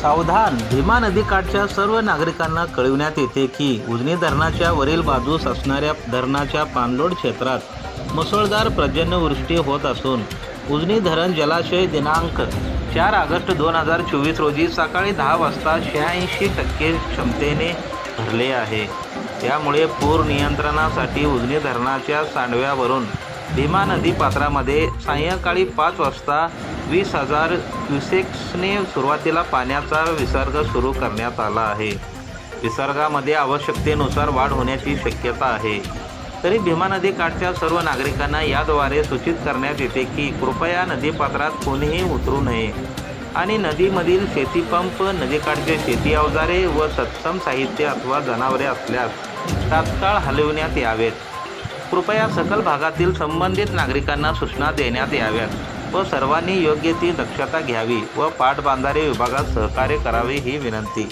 सावधान भीमा नदीकाठच्या सर्व नागरिकांना कळविण्यात येते की उजनी धरणाच्या वरील बाजूस असणाऱ्या धरणाच्या पाणलोड क्षेत्रात मुसळधार पर्जन्यवृष्टी होत असून उजनी धरण जलाशय दिनांक चार ऑगस्ट दोन हजार चोवीस रोजी सकाळी दहा वाजता शहाऐंशी टक्के क्षमतेने भरले आहे. त्यामुळे पूर नियंत्रणासाठी उजनी धरणाच्या सांडव्यावरून भीमा नदी पात्रामध्ये सायंकाळी पाच वाजता वीस हजार क्युसेक्सने सुरुवातीला पाण्याचा विसर्ग सुरू करण्यात आला आहे. विसर्गामध्ये आवश्यकतेनुसार वाढ होण्याची शक्यता आहे. तरी भीमा नदी काठच्या सर्व नागरिकांना याद्वारे सूचित करण्यात येते की कृपया नदीपात्रात कोणीही उतरू नये आणि नदीमधील शेतीपंप नदीकाठचे शेती अवजारे व तत्सम साहित्य अथवा जनावरे असल्यास तात्काळ हलविण्यात यावेत. कृपया सकल भागातील संबंधित नागरिकांना सूचना देण्यात याव्यात व सर्वांनी योग्य ती दक्षता घ्यावी व पाटबांधारे विभागात सहकार्य करावे ही विनंती.